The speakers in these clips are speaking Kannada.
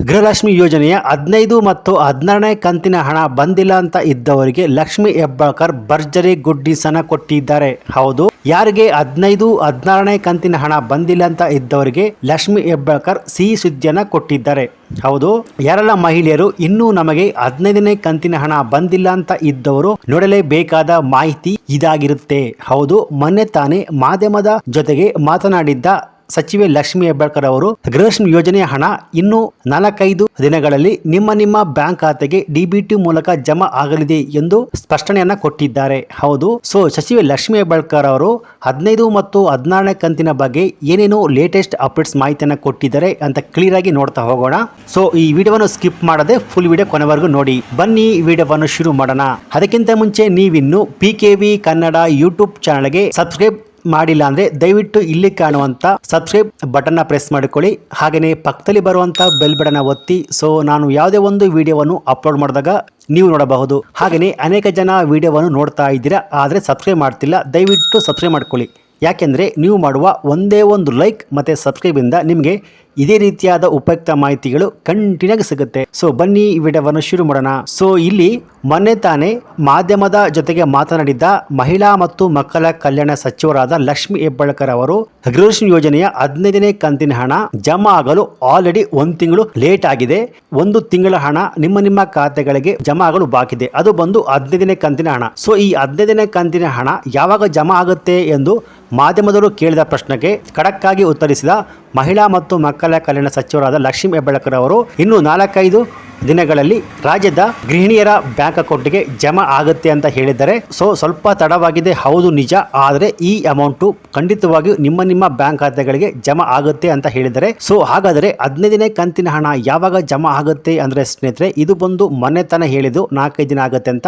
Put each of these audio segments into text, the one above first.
ಗೃಹಲಕ್ಷ್ಮಿ ಯೋಜನೆಯ ಹದಿನೈದು ಮತ್ತು ಹದಿನಾರನೇ ಕಂತಿನ ಹಣ ಬಂದಿಲ್ಲ ಅಂತ ಇದ್ದವರಿಗೆ ಲಕ್ಷ್ಮಿ ಹೆಬ್ಬಾಳ್ಕರ್ ಭರ್ಜರಿ ಗುಡ್ಡಿಸನ ಕೊಟ್ಟಿದ್ದಾರೆ. ಹೌದು, ಯಾರಿಗೆ ಹದಿನೈದು, ಹದಿನಾರನೇ ಕಂತಿನ ಹಣ ಬಂದಿಲ್ಲ ಅಂತ ಇದ್ದವರಿಗೆ ಲಕ್ಷ್ಮಿ ಹೆಬ್ಬಾಳ್ಕರ್ ಸಿಹಿ ಸುದ್ದಿಯನ್ನ ಕೊಟ್ಟಿದ್ದಾರೆ. ಹೌದು, ಯಾರೆಲ್ಲ ಮಹಿಳೆಯರು ಇನ್ನೂ ನಮಗೆ ಹದಿನೈದನೇ ಕಂತಿನ ಹಣ ಬಂದಿಲ್ಲ ಅಂತ ಇದ್ದವರು ನೋಡಲೇಬೇಕಾದ ಮಾಹಿತಿ ಇದಾಗಿರುತ್ತೆ. ಹೌದು, ಮೊನ್ನೆ ತಾನೇ ಮಾಧ್ಯಮದ ಜೊತೆಗೆ ಮಾತನಾಡಿದ್ದ ಸಚಿವೆ ಲಕ್ಷ್ಮಿ ಹೆಬ್ಬಾಳ್ಕರ್ ಅವರು ಗೃಹಲಕ್ಷ್ಮಿ ಯೋಜನೆಯ ಹಣ ಇನ್ನು ನಾಲ್ಕೈದು ದಿನಗಳಲ್ಲಿ ನಿಮ್ಮ ನಿಮ್ಮ ಬ್ಯಾಂಕ್ ಖಾತೆಗೆ ಡಿಬಿಟಿ ಮೂಲಕ ಜಮಾ ಆಗಲಿದೆ ಎಂದು ಸ್ಪಷ್ಟನೆಯನ್ನ ಕೊಟ್ಟಿದ್ದಾರೆ. ಹೌದು, ಸೊ ಸಚಿವೆ ಲಕ್ಷ್ಮಿ ಹೆಬ್ಬಾಳ್ಕರ್ ಅವರು ಹದಿನೈದು ಮತ್ತು ಹದಿನಾರನೇ ಕಂತಿನ ಬಗ್ಗೆ ಏನೇನು ಲೇಟೆಸ್ಟ್ ಅಪ್ಡೇಟ್ಸ್ ಮಾಹಿತಿಯನ್ನ ಕೊಟ್ಟಿದ್ದಾರೆ ಅಂತ ಕ್ಲಿಯರ್ ಆಗಿ ನೋಡ್ತಾ ಹೋಗೋಣ. ಸೊ ಈ ವಿಡಿಯೋವನ್ನು ಸ್ಕಿಪ್ ಮಾಡದೆ ಫುಲ್ ವಿಡಿಯೋ ಕೊನೆವರೆಗೂ ನೋಡಿ. ಬನ್ನಿ ವಿಡಿಯೋವನ್ನು ಶುರು ಮಾಡೋಣ. ಅದಕ್ಕಿಂತ ಮುಂಚೆ ನೀವಿನ್ನು P K V Kannada YouTube ಚಾನಲ್ಗೆ ಸಬ್ಸ್ಕ್ರೈಬ್ ಮಾಡಿಲ್ಲ ಅಂದ್ರೆ ದಯವಿಟ್ಟು ಇಲ್ಲಿ ಕಾಣುವಂತ ಸಬ್ಸ್ಕ್ರೈಬ್ ಬಟನ್ನ ಪ್ರೆಸ್ ಮಾಡಿಕೊಳ್ಳಿ. ಹಾಗೆಯೇ ಪಕ್ಕದಲ್ಲಿ ಬರುವಂತ ಬೆಲ್ ಬಟನ್ ಒತ್ತಿ. ಸೊ ನಾನು ಯಾವುದೇ ಒಂದು ವಿಡಿಯೋವನ್ನು ಅಪ್ಲೋಡ್ ಮಾಡಿದಾಗ ನೀವು ನೋಡಬಹುದು. ಹಾಗೆಯೇ ಅನೇಕ ಜನ ವಿಡಿಯೋವನ್ನು ನೋಡ್ತಾ ಇದ್ದೀರಾ, ಆದರೆ ಸಬ್ಸ್ಕ್ರೈಬ್ ಮಾಡ್ತಿಲ್ಲ. ದಯವಿಟ್ಟು ಸಬ್ಸ್ಕ್ರೈಬ್ ಮಾಡ್ಕೊಳ್ಳಿ. ಯಾಕೆಂದರೆ ನೀವು ಮಾಡುವ ಒಂದೇ ಒಂದು ಲೈಕ್ ಮತ್ತು ಸಬ್ಸ್ಕ್ರೈಬಿಂದ ನಿಮಗೆ ಇದೇ ರೀತಿಯಾದ ಉಪಯುಕ್ತ ಮಾಹಿತಿಗಳು ಕಂಟಿನ್ಯೂ ಆಗಿ ಸಿಗುತ್ತೆ. ಸೊ ಬನ್ನಿ ಈ ವಿಡಿಯೋವನ್ನು ಶುರು ಮಾಡೋಣ. ಸೊ ಇಲ್ಲಿ ಮೊನ್ನೆ ತಾನೇ ಮಾಧ್ಯಮದ ಜೊತೆಗೆ ಮಾತನಾಡಿದ್ದ ಮಹಿಳಾ ಮತ್ತು ಮಕ್ಕಳ ಕಲ್ಯಾಣ ಸಚಿವರಾದ ಲಕ್ಷ್ಮಿ ಹೆಬ್ಬಾಳ್ಕರ್ ಅವರು ಗೃಹಲಕ್ಷ್ಮಿ ಯೋಜನೆಯ ಹದಿನೈದನೇ ಕಂತಿನ ಹಣ ಜಮಾ ಆಗಲು ಆಲ್ರೆಡಿ ಒಂದು ತಿಂಗಳು ಲೇಟ್ ಆಗಿದೆ. ಒಂದು ತಿಂಗಳ ಹಣ ನಿಮ್ಮ ನಿಮ್ಮ ಖಾತೆಗಳಿಗೆ ಜಮಾ ಆಗಲು ಬಾಕಿದೆ ಅದು ಬಂದು ಹದಿನೈದನೇ ಕಂತಿನ ಹಣ. ಸೊ ಈ ಹದಿನೈದನೇ ಕಂತಿನ ಹಣ ಯಾವಾಗ ಜಮಾ ಆಗುತ್ತೆ ಎಂದು ಮಾಧ್ಯಮದವರು ಕೇಳಿದ ಪ್ರಶ್ನೆಗೆ ಖಡಕ್ಕಾಗಿ ಉತ್ತರಿಸಿದ ಮಹಿಳಾ ಮತ್ತು ಮಕ್ಕಳ ಕಲ್ಯಾಣ ಸಚಿವರಾದ ಲಕ್ಷ್ಮೀ ಹೆಬ್ಬಳಕರ್ ಅವರು, ಇನ್ನು ನಾಲ್ಕೈದು ದಿನಗಳಲ್ಲಿ ರಾಜ್ಯದ ಗೃಹಿಣಿಯರ ಬ್ಯಾಂಕ್ ಅಕೌಂಟ್ಗೆ ಜಮಾ ಆಗುತ್ತೆ ಅಂತ ಹೇಳಿದ್ದಾರೆ. ಸೊ, ಸ್ವಲ್ಪ ತಡವಾಗಿದೆ, ಹೌದು ನಿಜ. ಆದರೆ ಈ ಅಮೌಂಟು ಖಂಡಿತವಾಗಿಯೂ ನಿಮ್ಮ ನಿಮ್ಮ ಬ್ಯಾಂಕ್ ಖಾತೆಗಳಿಗೆ ಜಮಾ ಆಗುತ್ತೆ ಅಂತ ಹೇಳಿದ್ದಾರೆ. ಸೊ, ಹಾಗಾದರೆ ಹದಿನೈದನೇ ಕಂತಿನ ಹಣ ಯಾವಾಗ ಜಮಾ ಆಗುತ್ತೆ ಅಂದರೆ ಸ್ನೇಹಿತರೆ, ಇದು ಬಂದು ಮೊನ್ನೆ ತಾನೇ ಹೇಳಿದ್ದು ನಾಲ್ಕೈದು ದಿನ ಆಗುತ್ತೆ ಅಂತ.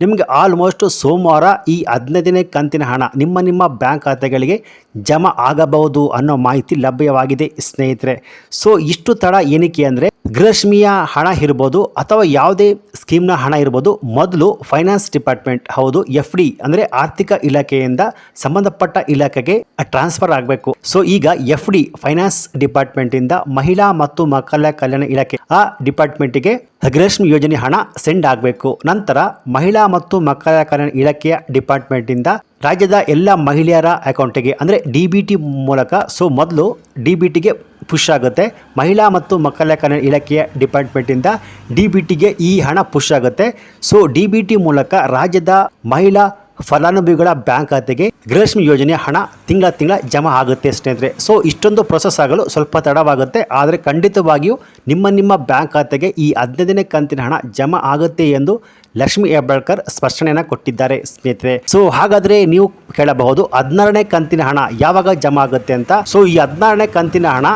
ನಿಮಗೆ ಆಲ್ಮೋಸ್ಟ್ ಸೋಮವಾರ ಈ ಹದಿನೈದನೇ ಕಂತಿನ ಹಣ ನಿಮ್ಮ ನಿಮ್ಮ ಬ್ಯಾಂಕ್ ಖಾತೆಗಳಿಗೆ ಜಮಾ ಆಗಬಹುದು ಅನ್ನೋ ಮಾಹಿತಿ ಲಭ್ಯವಾಗಿದೆ ಸ್ನೇಹಿತರೆ. ಸೊ, ಇಷ್ಟು ತಡ ಏನಕ್ಕೆ ಅಂದರೆ ಗೃಹಲಕ್ಷ್ಮಿಯ ಹಣ ಇರ್ಬೋದು ಅಥವಾ ಯಾವುದೇ ಸ್ಕೀಮ್ನ ಹಣ ಇರ್ಬೋದು, ಮೊದಲು ಫೈನಾನ್ಸ್ ಡಿಪಾರ್ಟ್ಮೆಂಟ್, ಹೌದು, ಎಫ್ ಡಿ ಅಂದರೆ ಆರ್ಥಿಕ ಇಲಾಖೆಯಿಂದ ಸಂಬಂಧಪಟ್ಟ ಇಲಾಖೆಗೆ ಟ್ರಾನ್ಸ್ಫರ್ ಆಗಬೇಕು. ಸೊ, ಈಗ ಎಫ್ ಡಿ, ಫೈನಾನ್ಸ್ ಡಿಪಾರ್ಟ್ಮೆಂಟಿಂದ ಮಹಿಳಾ ಮತ್ತು ಮಕ್ಕಳ ಕಲ್ಯಾಣ ಇಲಾಖೆ ಆ ಡಿಪಾರ್ಟ್ಮೆಂಟಿಗೆ ಗೃಹಲಕ್ಷ್ಮಿ ಯೋಜನೆ ಹಣ ಸೆಂಡ್ ಆಗಬೇಕು. ನಂತರ ಮಹಿಳಾ ಮತ್ತು ಮಕ್ಕಳ ಕಲ್ಯಾಣ ಇಲಾಖೆಯ ಡಿಪಾರ್ಟ್ಮೆಂಟಿಂದ ರಾಜ್ಯದ ಎಲ್ಲ ಮಹಿಳೆಯರ ಅಕೌಂಟಿಗೆ, ಅಂದರೆ ಡಿ ಬಿ ಟಿ ಮೂಲಕ, ಸೊ, ಮೊದಲು ಡಿ ಬಿ ಟಿಗೆ ಪುಷ್ ಆಗುತ್ತೆ. ಮಹಿಳಾ ಮತ್ತು ಮಕ್ಕಳ ಕಲ್ಯಾಣ ಇಲಾಖೆಯ ಡಿಪಾರ್ಟ್ಮೆಂಟಿಂದ ಡಿ ಬಿ ಟಿಗೆ ಈ ಹಣ ಪುಷ್ ಆಗುತ್ತೆ. ಸೊ, ಡಿ ಬಿ ಟಿ ಮೂಲಕ ರಾಜ್ಯದ ಮಹಿಳಾ ಫಲಾನುಭವಿಗಳ ಬ್ಯಾಂಕ್ ಖಾತೆಗೆ ಗೃಹಲಕ್ಷ್ಮಿ ಯೋಜನೆಯ ಹಣ ತಿಂಗಳ ತಿಂಗಳ ಜಮಾ ಆಗುತ್ತೆ ಸ್ನೇಹಿತರೆ. ಸೊ, ಇಷ್ಟೊಂದು ಪ್ರೊಸೆಸ್ ಆಗಲು ಸ್ವಲ್ಪ ತಡವಾಗುತ್ತೆ. ಆದರೆ ಖಂಡಿತವಾಗಿಯೂ ನಿಮ್ಮ ನಿಮ್ಮ ಬ್ಯಾಂಕ್ ಖಾತೆಗೆ ಈ ಹದಿನೈದನೇ ಕಂತಿನ ಹಣ ಜಮಾ ಆಗುತ್ತೆ ಎಂದು ಲಕ್ಷ್ಮಿ ಹೆಬ್ಬಾಳ್ಕರ್ ಸ್ಪಷ್ಟನೆಯನ್ನು ಕೊಟ್ಟಿದ್ದಾರೆ, ಸ್ನೇಹಿತರೆ. ಸೊ ಹಾಗಾದರೆ ನೀವು ಕೇಳಬಹುದು, ಹದಿನಾರನೇ ಕಂತಿನ ಹಣ ಯಾವಾಗ ಜಮಾ ಆಗುತ್ತೆ ಅಂತ. ಸೊ ಈ ಹದಿನಾರನೇ ಕಂತಿನ ಹಣ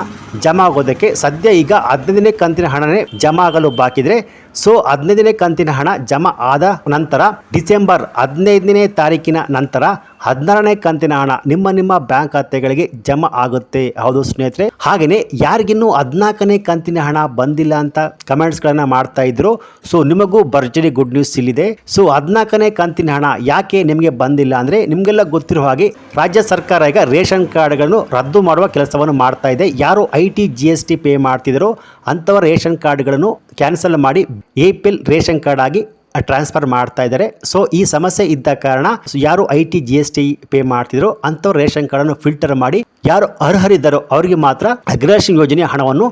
ಜಮಾ ಆಗೋದಕ್ಕೆ ಸದ್ಯ ಈಗ ಹದಿನೈದನೇ ಕಂತಿನ ಹಣನೇ ಜಮಾ ಆಗಲು ಬಾಕಿದ್ರೆ ಸೊ ಹದಿನೈದನೇ ಕಂತಿನ ಹಣ ಜಮಾ ಆದ ನಂತರ, ಡಿಸೆಂಬರ್ ಹದಿನೈದನೇ ತಾರೀಕಿನ ನಂತರ ಹದಿನಾರನೇ ಕಂತಿನ ಹಣ ನಿಮ್ಮ ನಿಮ್ಮ ಬ್ಯಾಂಕ್ ಖಾತೆಗಳಿಗೆ ಜಮಾ ಆಗುತ್ತೆ. ಹೌದು, ಸ್ನೇಹಿತರೆ. ಹಾಗೆಯೇ ಯಾರಿಗಿನ್ನೂ ಹದಿನಾಲ್ಕನೇ ಕಂತಿನ ಹಣ ಬಂದಿಲ್ಲ ಅಂತ ಕಮೆಂಟ್ಸ್ಗಳನ್ನು ಮಾಡ್ತಾ ಇದ್ರು. ಸೊ ನಿಮಗೂ ಭರ್ಜರಿ ಗುಡ್ ನ್ಯೂಸ್ ಇಲ್ಲಿದೆ ಸೊ ಹದಿನಾಲ್ಕನೇ ಕಂತಿನ ಹಣ ಯಾಕೆ ನಿಮಗೆ ಬಂದಿಲ್ಲ ಅಂದರೆ ನಿಮಗೆಲ್ಲ ಗೊತ್ತಿರೋ ಹಾಗೆ ರಾಜ್ಯ ಸರ್ಕಾರ ಈಗ ರೇಷನ್ ಕಾರ್ಡ್ಗಳನ್ನು ರದ್ದು ಮಾಡುವ ಕೆಲಸವನ್ನು ಮಾಡ್ತಾ ಇದೆ. ಯಾರು I T, G S T pay ಮಾಡ್ತಿದ್ರು ಅಂಥವರ ರೇಷನ್ ಕಾರ್ಡ್ಗಳನ್ನು ಕ್ಯಾನ್ಸಲ್ ಮಾಡಿ ಎ ರೇಷನ್ ಕಾರ್ಡ್ ಆಗಿ ಟ್ರಾನ್ಸ್ಫರ್ ಮಾಡ್ತಾ ಇದ್ದಾರೆ. ಸೊ ಈ ಸಮಸ್ಯೆ ಇದ್ದ ಕಾರಣ ಯಾರು I T G S T pay ಮಾಡ್ತಿದ್ರು ಅಂತ ರೇಷನ್ ಕಾರ್ಡನ್ನು ಫಿಲ್ಟರ್ ಮಾಡಿ ಯಾರು ಅರ್ಹರಿದ್ದಾರೋ ಅವರಿಗೆ ಮಾತ್ರ ಅಗ್ರೇಷನ್ ಯೋಜನೆ ಹಣವನ್ನು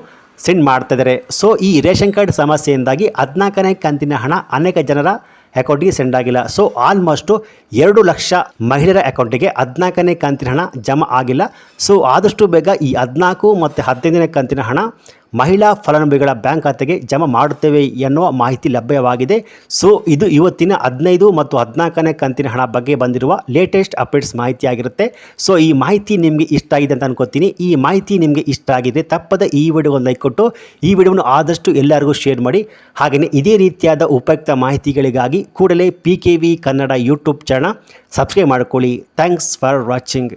ಸೆಂಡ್ ಮಾಡ್ತಾ ಇದ್ದಾರೆ. ಸೊ ಈ ರೇಷನ್ ಕಾರ್ಡ್ ಸಮಸ್ಯೆಯಿಂದಾಗಿ ಹದಿನಾಲ್ಕನೇ ಕಂತಿನ ಹಣ ಅನೇಕ ಜನರ ಅಕೌಂಟಿಗೆ ಸೆಂಡ್ ಆಗಿಲ್ಲ. ಸೊ ಆಲ್ಮೋಸ್ಟು ಎರಡು ಲಕ್ಷ ಮಹಿಳೆಯರ ಅಕೌಂಟಿಗೆ ಹದಿನಾಲ್ಕನೇ ಕಂತಿನ ಹಣ ಜಮಾ ಆಗಿಲ್ಲ. ಸೊ ಆದಷ್ಟು ಬೇಗ ಈ ಹದಿನಾಲ್ಕು ಮತ್ತು ಹದಿನೈದನೇ ಕಂತಿನ ಹಣ ಮಹಿಳಾ ಫಲಾನುಭವಿಗಳ ಬ್ಯಾಂಕ್ ಖಾತೆಗೆ ಜಮಾ ಮಾಡುತ್ತೇವೆ ಎನ್ನುವ ಮಾಹಿತಿ ಲಭ್ಯವಾಗಿದೆ. ಸೊ, ಇದು ಇವತ್ತಿನ ಹದಿನೈದು ಮತ್ತು ಹದಿನಾಲ್ಕನೇ ಕಂತಿನ ಹಣ ಬಗ್ಗೆ ಬಂದಿರುವ ಲೇಟೆಸ್ಟ್ ಅಪ್ಡೇಟ್ಸ್ ಮಾಹಿತಿಯಾಗಿರುತ್ತೆ. ಸೊ, ಈ ಮಾಹಿತಿ ನಿಮಗೆ ಇಷ್ಟ ಆಗಿದೆ ಅಂತ ಅನ್ಕೋತೀನಿ. ಈ ಮಾಹಿತಿ ನಿಮಗೆ ಇಷ್ಟ ಆಗಿದೆ, ತಪ್ಪದ ಈ ವಿಡಿಯೋ ಲೈಕ್ ಕೊಟ್ಟು ಈ ವಿಡಿಯೋವನ್ನು ಆದಷ್ಟು ಎಲ್ಲರಿಗೂ ಶೇರ್ ಮಾಡಿ. ಹಾಗೆಯೇ ಇದೇ ರೀತಿಯಾದ ಉಪಯುಕ್ತ ಮಾಹಿತಿಗಳಿಗಾಗಿ ಕೂಡಲೇ P K V Kannada YouTube channel subscribe ಮಾಡಿಕೊಳ್ಳಿ. Thanks for watching